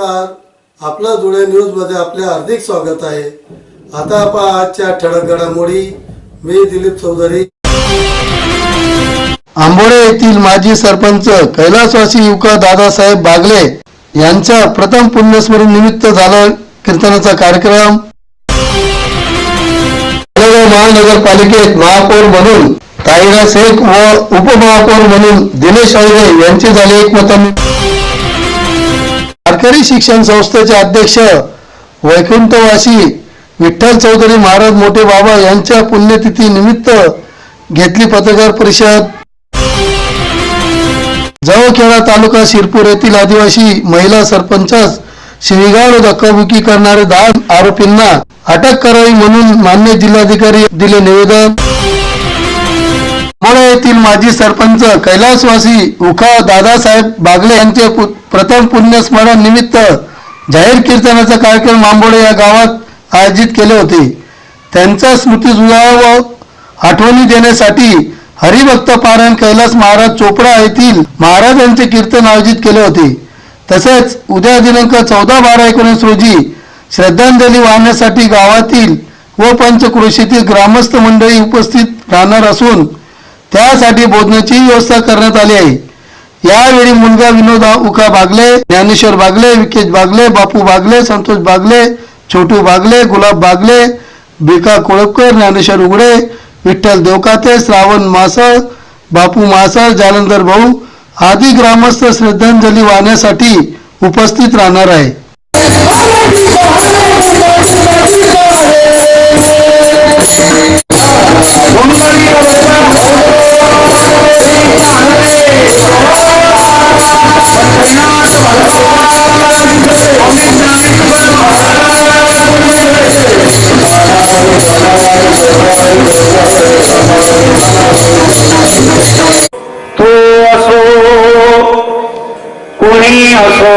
नमस्कार. आपलं जुळ्या न्यूजमध्ये आपले हार्दिक स्वागत आहे. आता आपण आजच्या ठळक घडामोडी. मी दिलीप चौधरी. आंबोडे येथील माजी सरपंच कैलासवासी युवका दादासाहेब बागले यांच्या प्रथम पुण्यस्मरण निमित्त झाला कीर्तनाचा कार्यक्रम. महानगरपालिकेत महापौर म्हणून ताईरा शेख व उपमहापौर म्हणून दिनेश अळवे यांचे झाले एकमताने वारकरी शिक्षण संस्थेचे अध्यक्ष वैकुंठवासी विठ्ठल चौधरी महाराज मोठे बाबा यांच्या पुण्यतिथी निमित्त घेतली पत्रकार परिषद. जवळखेडा तालुका शिरपूर येथील आदिवासी महिला सरपंचास शिवीगाळ व धक्काबुक्की करणारे दहा आरोपींना अटक करावी म्हणून मान्य जिल्हाधिकारी दिले निवेदन. येथील माजी सरपंच कैलासवासी उखा दादासाहेब बागले यांचे प्रथम पुण्यस्मरण निमित्त जाहीर कीर्तनाचा कार्यक्रम आंबोडे या गावात आयोजित केले होते. त्यांचा स्मृती व आठवणी देण्यासाठी हरिभक्त पारायण कैलास महाराज चोपडा येथील महाराजांचे कीर्तन आयोजित केले होते. तसेच उद्या दिनांक चौदा बारा एकोणीस रोजी श्रद्धांजली वाहण्यासाठी गावातील व पंचक्रोशीतील ग्रामस्थ मंडळी उपस्थित राहणार असून त्यासाठी भोजनाची व्यवस्था करण्यात आली आहे. यावेळी मुलगा विनोद उका बागले ज्ञानेश्वर बागले विकेश बागले बापू बागले संतोष बागले छोटू बागले गुलाब बागले बिका कोळपकर ज्ञानेश्वर उघडे विठ्ठल देवकाते श्रावण मासळ बापू मासळ जालंधर भाऊ आदी ग्रामस्थ श्रद्धांजली वाहण्यासाठी उपस्थित राहणार आहे. असो.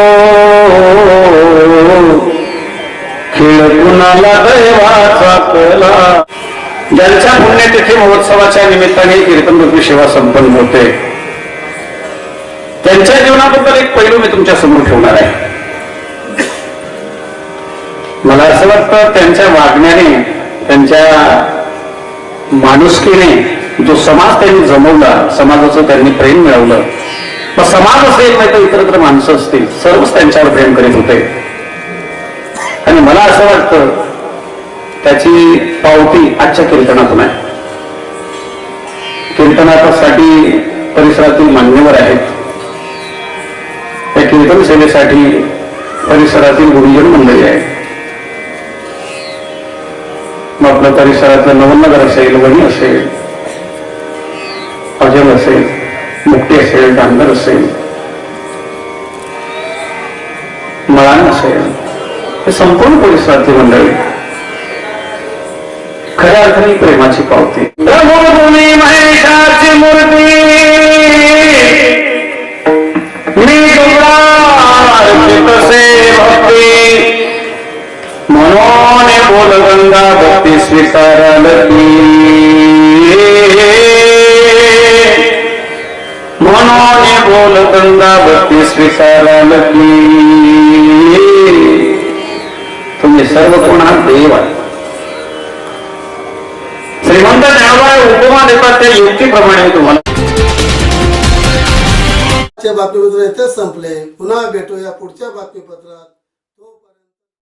खेळ कुणाला दैवाचा कला. ज्यांच्या पुण्यतिथी महोत्सवाच्या निमित्ताने कीर्तन रूपी सेवा संपन्न होते. त्यांच्या जीवनाबद्दल एक पैलू मी तुमच्यासमोर ठेवणार आहे. मला असं वाटतं त्यांच्या वागण्याने त्यांच्या माणुसकीने जो समाज त्यांनी जमवला समाजाचं त्यांनी प्रेम मिळवलं मग समाज असेल नाही तर इतरत्र माणसं असतील. सर्वच त्यांच्यावर प्रेम करीत होते. आणि मला असं वाटतं त्याची पावती आजच्या कीर्तनातून आहे. कीर्तनासाठी परिसरातील मान्यवर आहेत. त्या कीर्तन सेवेसाठी परिसरातील गुरुजन मंडळी आहेत. मग आपलं परिसरातलं नवनगर असेल वणी असेल अजल असेल मुक्ती असेल डांगर असेल मळाण असेल हे संपूर्ण परिसरातली मंडळी खऱ्या अर्थाने प्रेमाची पावती रघुभूमी महेशाची बोल गंगा, भक्ती स्वीकाराल मनोने भक्ती स्वीकारा भक्ती तुम्ही सर्व कोणा देव आहे. श्रीमंत ज्ञानोबा उपमा देतात त्या युक्तीप्रमाणे तुम्हाला. बातमीपत्र इथेच संपले पुन्हा भेटूया पुढच्या बातमीपत्रात